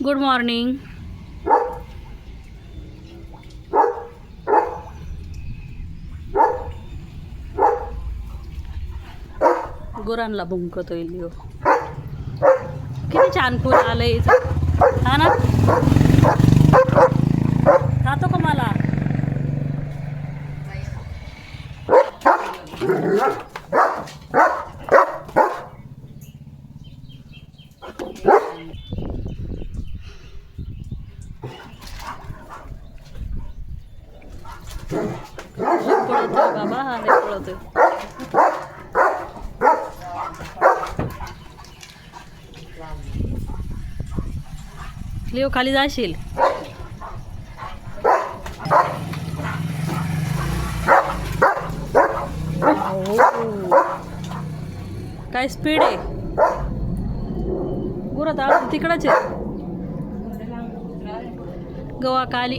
Good morning गुरांला भुंकतो येईल किती छान फुल आलं हा ना? पळतोय बाबा हा लय पळतोय लिओ खाली जाशील. काय स्पीड आहे? गुरात अजून तिकडच आहे. गवा काली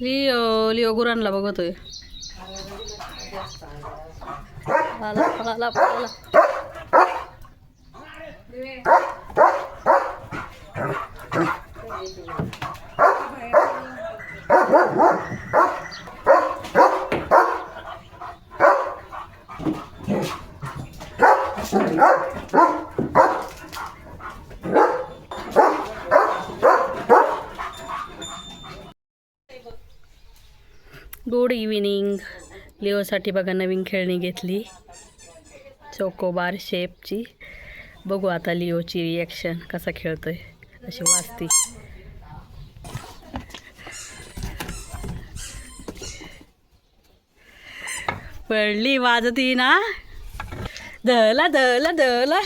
लिओ लिओ गुरांना बघतोय पळाला पळाला पळाला Good evening लिओसाठी बघा नवीन खेळणी घेतली. चोकोबार शेपची बघू आता लिओची रिॲक्शन कसा खेळतोय. अशी वाजती. पडली वाजती ना. दला दला दला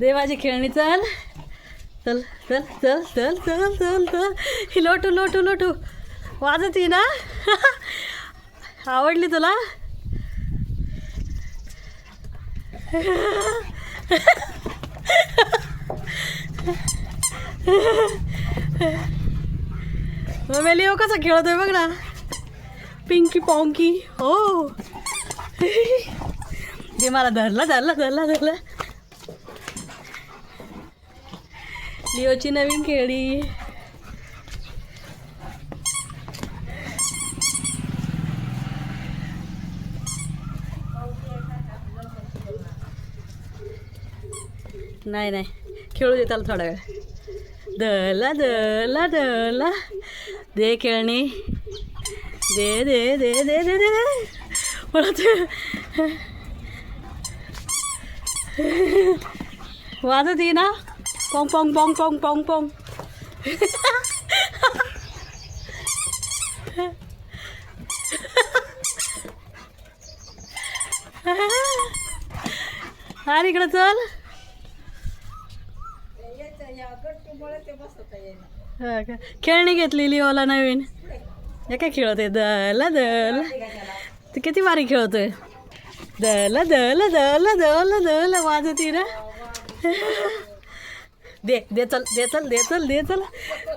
दे माझी खेळणी चल. चल चल चल चल चल चल चल. ही लोटू लोटू लोटू. वाजती ना. आवडली तुला? मग लिओ कसा खेळतोय बघ ना. पिंकी पॉंकी हो. ते मला धरला धरला धरला धरला. लिओची नवीन खेळी. नाही नाही. खेळू दे त्याला थोडा वेळ. दला दला दला. दे खेळणी. दे दे दे दे दे दे. दे वाजत ये ना. पोंग पोंग पोंग पोंग पोंग पोंग. अरे इकडं चल. हा का? खेळणी घेतली लिओला नवीन. हे काय खेळतोय दला दल. ते किती भारी खेळतोय? दला दला दला दला दला. वाजती ना दे दे चल दे चल दे चल दे चल.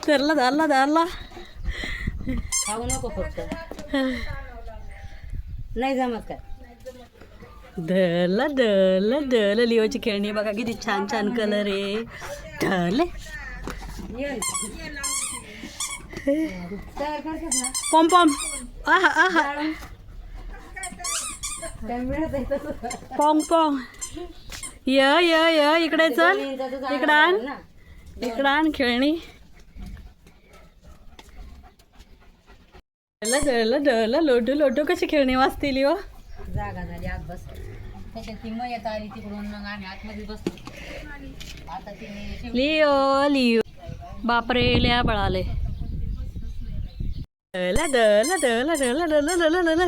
धरला धरला धरला. खाऊ नको फक्त. नाही जमत काय? धल धल धल लिओची खेळणी बघा किती छान छान कलर आहे. धले पॉम्पॉम पॉम्पॉम य य य. इकडे चल. इकडे आण. इकडे आण खेळणी. डळलं डळलं लोटू लोटू कशी खेळणी वाचतील हो जागा झाली आत बस तिकडून मग आम्ही आतमध्ये बसतो. Leo Leo. बापरे लिया बळाले. दला दला दला दला दला दला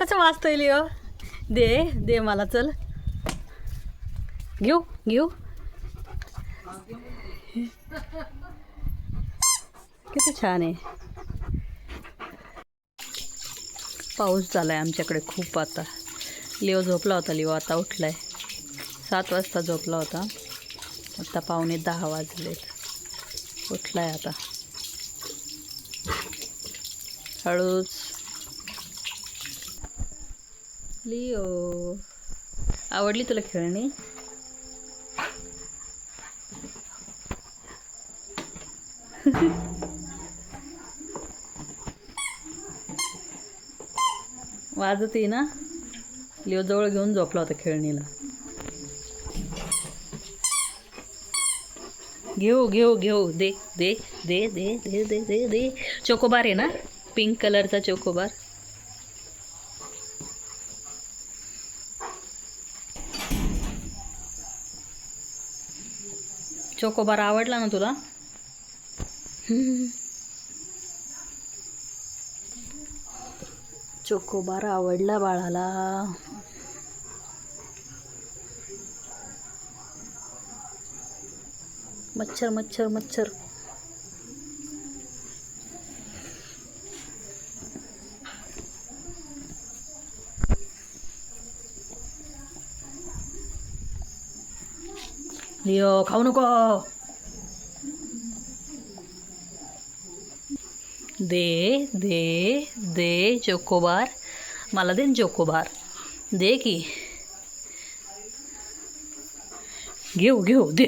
कसं वाचतोय लिओ? दे दे मला चल. घेऊ घेऊ. किती छान आहे. पाऊस झालाय आमच्याकडे खूप आता. लिओ झोपला होता लिओ आता उठलाय. सात वाजता झोपला होता. आता पावणे दहा वाजलेत. उठलाय आता. हळूच. लिओ आवडली तुला खेळणी? वाजते ना लिओ जवळ घेऊन झोपला होता खेळणीला. घेऊ घेऊ घेऊ. दे दे दे दे दे दे दे दे. चोकोबार आहे ना? पिंक कलरचा चोकोबार. चोकोबार आवडला ना तुला? चोकोबार आवडला बाळाला. मच्छर मच्छर मच्छर. लिओ खाऊ नको. दे दे दे चोकोबार. मला दे चोकोबार. दे की. घेऊ घेऊ दे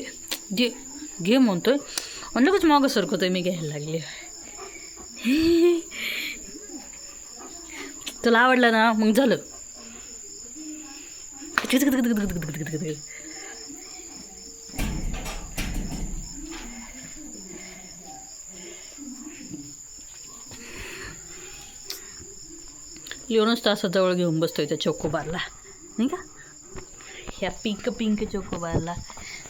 दे. घे म्हणतोय. आणि लगेच मागं सरकवतोय मी घ्यायला लागले. तुला आवडलं ना? मग झालं. लिओनच तासा जवळ घेऊन बसतोय त्या चोकोबारला. नाही का? ह्या पिंक पिंक चोकोबारला.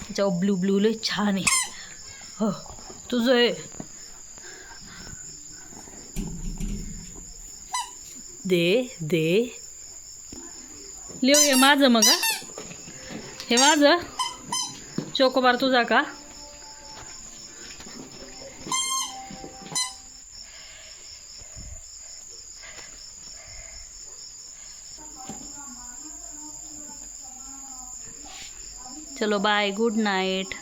त्याच्यावर ब्लू ब्लू लय छान आहे. हो तुझं आहे दे दे. लिहू हे माझं मग हे माझं. चोकोबार तुझा का? चलो बाय गुड नाईट